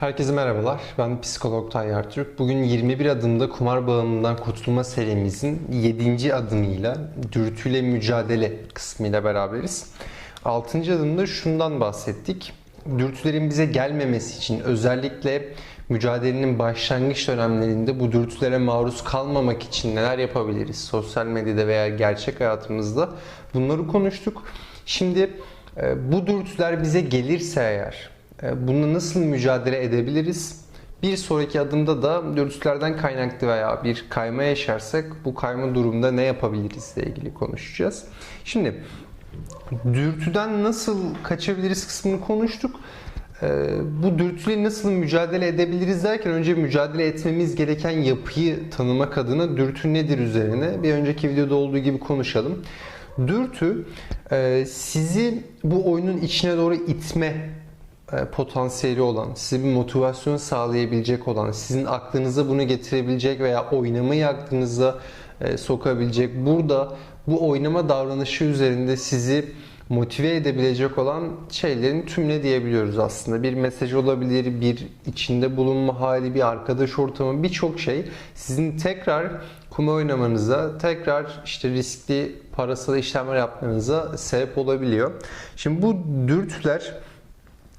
Herkese merhabalar. Ben psikolog Tayyar Türk. Bugün 21 adımda kumar bağımlılığından kurtulma serimizin 7. adımıyla dürtüyle mücadele kısmıyla beraberiz. 6. adımda şundan bahsettik. Dürtülerin bize gelmemesi için özellikle mücadelenin başlangıç dönemlerinde bu dürtülere maruz kalmamak için neler yapabiliriz? Sosyal medyada veya gerçek hayatımızda bunları konuştuk. Şimdi e, bu dürtüler bize gelirse eğer Bununla nasıl mücadele edebiliriz? Bir sonraki adımda da dürtülerden kaynaklı veya bir kayma yaşarsak bu kayma durumunda ne yapabiliriz ile ilgili konuşacağız. Şimdi dürtüden nasıl kaçabiliriz kısmını konuştuk. E, Bu dürtüyle nasıl mücadele edebiliriz derken önce mücadele etmemiz gereken yapıyı tanımak adına dürtü nedir üzerine bir önceki videoda olduğu gibi konuşalım. Dürtü e, sizi bu oyunun içine doğru itme potansiyeli olan, size bir motivasyon sağlayabilecek olan, sizin aklınıza bunu getirebilecek veya oynamayı aklınıza e, sokabilecek, burada bu oynama davranışı üzerinde sizi motive edebilecek olan şeylerin tümüne diyebiliyoruz aslında. Bir mesaj olabilir, bir içinde bulunma hali, bir arkadaş ortamı, birçok şey sizin tekrar kuma oynamanıza, tekrar işte riskli parasal işlemler yapmanıza sebep olabiliyor. Şimdi bu dürtüler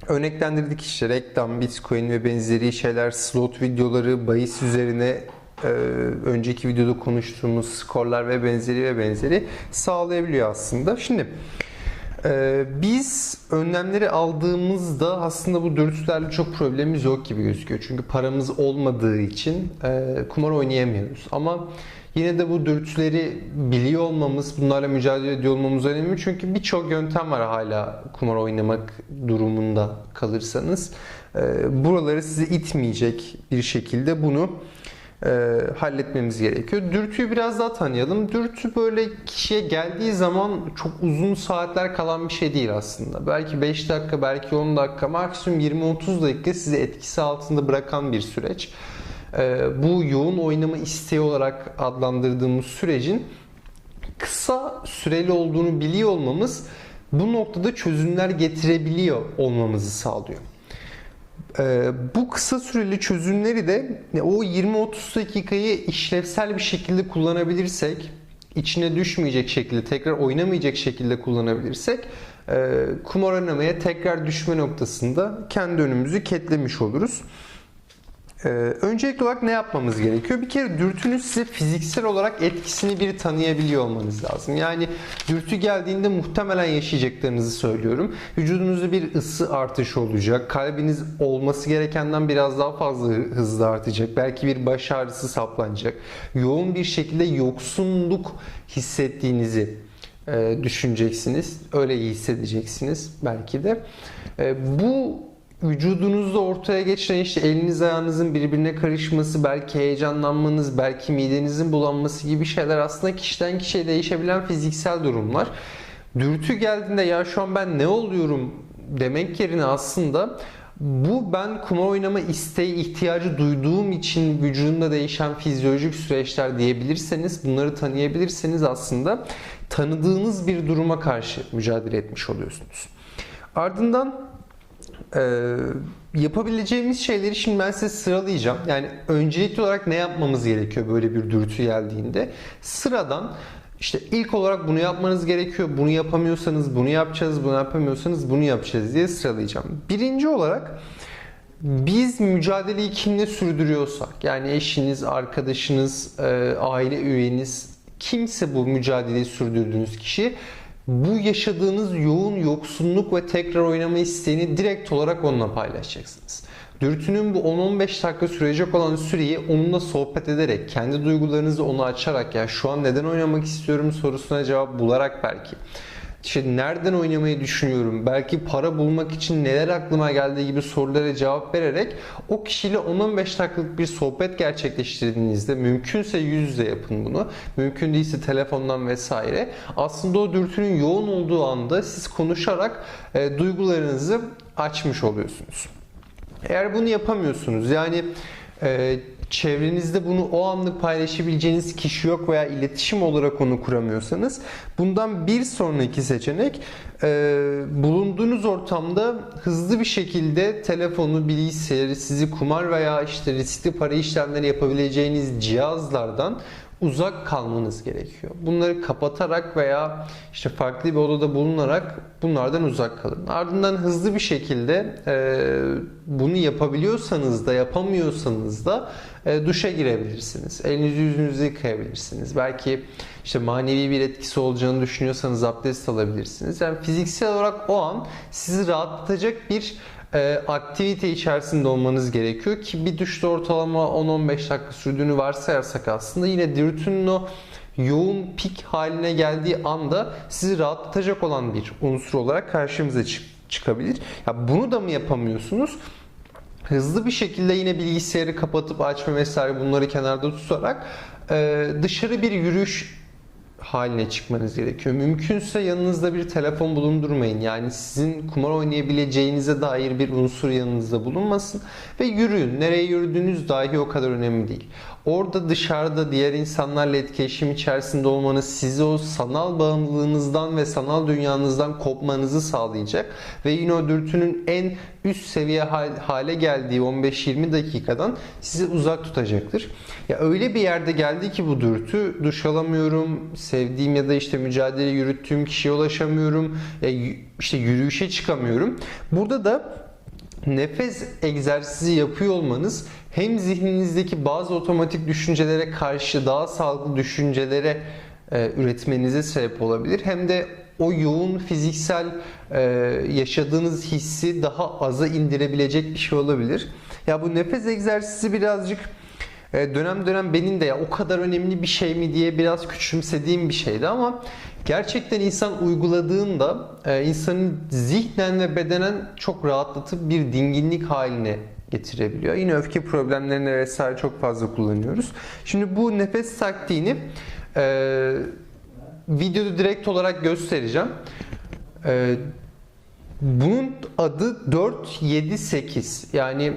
örneklendirdik işte reklam, bitcoin ve benzeri şeyler, slot videoları, bahis üzerine e, önceki videoda konuştuğumuz skorlar ve benzeri ve benzeri sağlayabiliyor aslında. Şimdi e, biz önlemleri aldığımızda aslında bu dürtülerle çok problemimiz yok gibi gözüküyor. Çünkü paramız olmadığı için e, kumar oynayamıyoruz. Ama Yine de bu dürtüleri biliyor olmamız, bunlarla mücadele ediyor olmamız önemli. Çünkü birçok yöntem var hala kumar oynamak durumunda kalırsanız. Ee, buraları sizi itmeyecek bir şekilde bunu e, halletmemiz gerekiyor. Dürtüyü biraz daha tanıyalım. Dürtü böyle kişiye geldiği zaman çok uzun saatler kalan bir şey değil aslında. Belki 5 dakika, belki 10 dakika, maksimum 20-30 dakika sizi etkisi altında bırakan bir süreç. Ee, bu yoğun oynama isteği olarak adlandırdığımız sürecin kısa süreli olduğunu biliyor olmamız bu noktada çözümler getirebiliyor olmamızı sağlıyor. Ee, bu kısa süreli çözümleri de o 20-30 dakikayı işlevsel bir şekilde kullanabilirsek, içine düşmeyecek şekilde, tekrar oynamayacak şekilde kullanabilirsek e, kumar oynamaya tekrar düşme noktasında kendi önümüzü ketlemiş oluruz. Ee, öncelikli olarak ne yapmamız gerekiyor? Bir kere dürtünün size fiziksel olarak etkisini bir tanıyabiliyor olmanız lazım. Yani dürtü geldiğinde muhtemelen yaşayacaklarınızı söylüyorum. Vücudunuzda bir ısı artışı olacak. Kalbiniz olması gerekenden biraz daha fazla hızlı artacak. Belki bir baş ağrısı saplanacak. Yoğun bir şekilde yoksunluk hissettiğinizi e, düşüneceksiniz. Öyle hissedeceksiniz belki de. E, bu vücudunuzda ortaya geçen işte eliniz ayağınızın birbirine karışması, belki heyecanlanmanız, belki midenizin bulanması gibi şeyler aslında kişiden kişiye değişebilen fiziksel durumlar. Dürtü geldiğinde ya şu an ben ne oluyorum demek yerine aslında bu ben kumar oynama isteği, ihtiyacı duyduğum için vücudumda değişen fizyolojik süreçler diyebilirseniz, bunları tanıyabilirseniz aslında tanıdığınız bir duruma karşı mücadele etmiş oluyorsunuz. Ardından ee, yapabileceğimiz şeyleri şimdi ben size sıralayacağım. Yani öncelikli olarak ne yapmamız gerekiyor böyle bir dürtü geldiğinde? Sıradan işte ilk olarak bunu yapmanız gerekiyor. Bunu yapamıyorsanız bunu yapacağız, bunu yapamıyorsanız bunu yapacağız diye sıralayacağım. Birinci olarak biz mücadeleyi kimle sürdürüyorsak yani eşiniz, arkadaşınız, e, aile üyeniz kimse bu mücadeleyi sürdürdüğünüz kişi bu yaşadığınız yoğun yoksunluk ve tekrar oynama isteğini direkt olarak onunla paylaşacaksınız. Dürtünün bu 10-15 dakika sürecek olan süreyi onunla sohbet ederek, kendi duygularınızı ona açarak ya şu an neden oynamak istiyorum sorusuna cevap bularak belki işte nereden oynamayı düşünüyorum, belki para bulmak için neler aklıma geldiği gibi sorulara cevap vererek o kişiyle 10-15 dakikalık bir sohbet gerçekleştirdiğinizde mümkünse yüz yüze yapın bunu. Mümkün değilse telefondan vesaire. Aslında o dürtünün yoğun olduğu anda siz konuşarak e, duygularınızı açmış oluyorsunuz. Eğer bunu yapamıyorsunuz yani Ee, çevrenizde bunu o anlık paylaşabileceğiniz kişi yok veya iletişim olarak onu kuramıyorsanız bundan bir sonraki seçenek e, bulunduğunuz ortamda hızlı bir şekilde telefonu, bilgisayarı, sizi kumar veya işte riskli para işlemleri yapabileceğiniz cihazlardan uzak kalmanız gerekiyor. Bunları kapatarak veya işte farklı bir odada bulunarak bunlardan uzak kalın. Ardından hızlı bir şekilde e, bunu yapabiliyorsanız da yapamıyorsanız da e, duşa girebilirsiniz. Elinizi yüzünüzü yıkayabilirsiniz. Belki işte manevi bir etkisi olacağını düşünüyorsanız abdest alabilirsiniz. Yani fiziksel olarak o an sizi rahatlatacak bir e, aktivite içerisinde olmanız gerekiyor ki bir duşta ortalama 10-15 dakika sürdüğünü varsayarsak aslında yine dürtünün o yoğun pik haline geldiği anda sizi rahatlatacak olan bir unsur olarak karşımıza çık- çıkabilir. Ya bunu da mı yapamıyorsunuz? hızlı bir şekilde yine bilgisayarı kapatıp açma vesaire bunları kenarda tutarak e, dışarı bir yürüyüş haline çıkmanız gerekiyor. Mümkünse yanınızda bir telefon bulundurmayın. Yani sizin kumar oynayabileceğinize dair bir unsur yanınızda bulunmasın ve yürüyün. Nereye yürüdüğünüz dahi o kadar önemli değil. Orada dışarıda diğer insanlarla etkileşim içerisinde olmanız sizi o sanal bağımlılığınızdan ve sanal dünyanızdan kopmanızı sağlayacak ve yine o dürtünün en üst seviye hale geldiği 15-20 dakikadan sizi uzak tutacaktır. Ya öyle bir yerde geldi ki bu dürtü duş alamıyorum, sevdiğim ya da işte mücadele yürüttüğüm kişiye ulaşamıyorum, işte yürüyüşe çıkamıyorum. Burada da nefes egzersizi yapıyor olmanız hem zihninizdeki bazı otomatik düşüncelere karşı daha sağlıklı düşüncelere e, üretmenize sebep olabilir. Hem de o yoğun fiziksel e, yaşadığınız hissi daha aza indirebilecek bir şey olabilir. Ya bu nefes egzersizi birazcık e, dönem dönem benim de ya o kadar önemli bir şey mi diye biraz küçümsediğim bir şeydi ama gerçekten insan uyguladığında e, insanın zihnen ve bedenen çok rahatlatıp bir dinginlik haline getirebiliyor. Yine öfke problemlerine vesaire çok fazla kullanıyoruz. Şimdi bu nefes taktiğini e, videoda direkt olarak göstereceğim. E, bunun adı 4 7 8 yani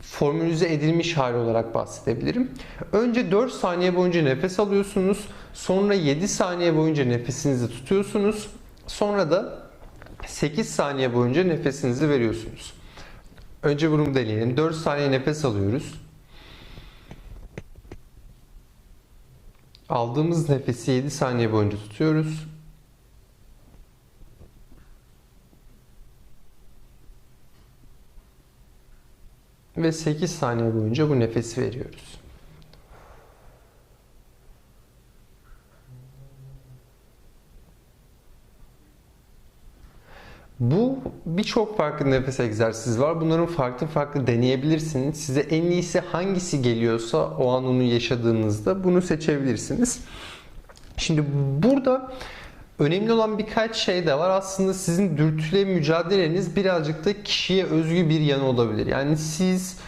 formülize edilmiş hali olarak bahsedebilirim. Önce 4 saniye boyunca nefes alıyorsunuz. Sonra 7 saniye boyunca nefesinizi tutuyorsunuz. Sonra da 8 saniye boyunca nefesinizi veriyorsunuz. Önce bunu deneyelim. 4 saniye nefes alıyoruz. Aldığımız nefesi 7 saniye boyunca tutuyoruz. Ve 8 saniye boyunca bu nefesi veriyoruz. Bu birçok farklı nefes egzersizi var. Bunların farklı farklı deneyebilirsiniz. Size en iyisi hangisi geliyorsa o an onu yaşadığınızda bunu seçebilirsiniz. Şimdi burada önemli olan birkaç şey de var. Aslında sizin dürtüyle mücadeleniz birazcık da kişiye özgü bir yanı olabilir. Yani siz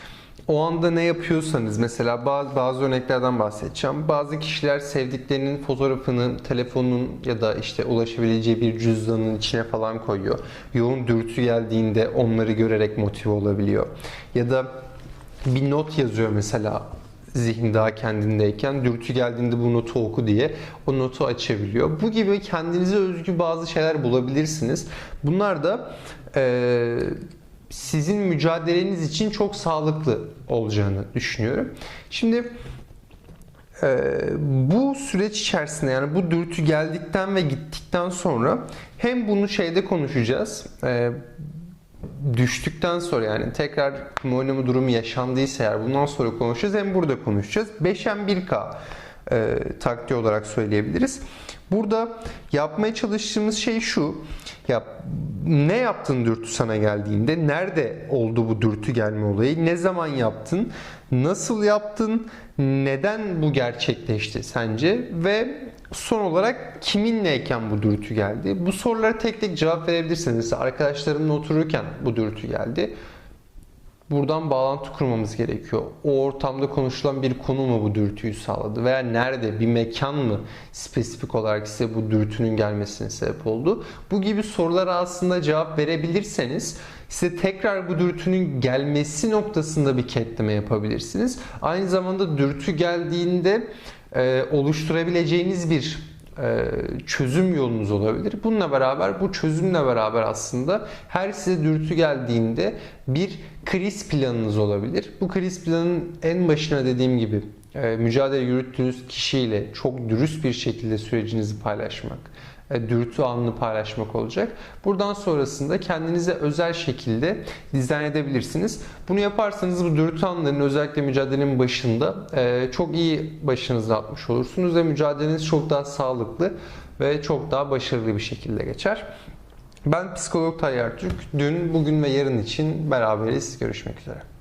o anda ne yapıyorsanız mesela bazı, bazı örneklerden bahsedeceğim. Bazı kişiler sevdiklerinin fotoğrafını telefonun ya da işte ulaşabileceği bir cüzdanın içine falan koyuyor. Yoğun dürtü geldiğinde onları görerek motive olabiliyor. Ya da bir not yazıyor mesela zihin daha kendindeyken dürtü geldiğinde bu notu oku diye o notu açabiliyor. Bu gibi kendinize özgü bazı şeyler bulabilirsiniz. Bunlar da e, sizin mücadeleniz için çok sağlıklı olacağını düşünüyorum. Şimdi e, bu süreç içerisinde yani bu dürtü geldikten ve gittikten sonra hem bunu şeyde konuşacağız. E, düştükten sonra yani tekrar oynama durumu yaşandıysa eğer bundan sonra konuşacağız hem burada konuşacağız. 5M1K e, taktiği olarak söyleyebiliriz. Burada yapmaya çalıştığımız şey şu. Ya ne yaptın dürtü sana geldiğinde? Nerede oldu bu dürtü gelme olayı? Ne zaman yaptın? Nasıl yaptın? Neden bu gerçekleşti sence? Ve son olarak kiminleyken bu dürtü geldi? Bu sorulara tek tek cevap verebilirsiniz. Mesela arkadaşlarımla otururken bu dürtü geldi buradan bağlantı kurmamız gerekiyor. O ortamda konuşulan bir konu mu bu dürtüyü sağladı veya nerede bir mekan mı spesifik olarak size bu dürtünün gelmesine sebep oldu? Bu gibi sorulara aslında cevap verebilirseniz Size tekrar bu dürtünün gelmesi noktasında bir ketleme yapabilirsiniz. Aynı zamanda dürtü geldiğinde e, oluşturabileceğiniz bir çözüm yolunuz olabilir. Bununla beraber bu çözümle beraber aslında her size dürtü geldiğinde bir kriz planınız olabilir. Bu kriz planın en başına dediğim gibi e, mücadele yürüttüğünüz kişiyle çok dürüst bir şekilde sürecinizi paylaşmak, e, dürtü anını paylaşmak olacak. Buradan sonrasında kendinize özel şekilde dizayn edebilirsiniz. Bunu yaparsanız bu dürtü anlarının özellikle mücadelenin başında e, çok iyi başınızı atmış olursunuz ve mücadeleniz çok daha sağlıklı ve çok daha başarılı bir şekilde geçer. Ben psikolog Tayyar Türk. Dün, bugün ve yarın için beraberiz. Görüşmek üzere.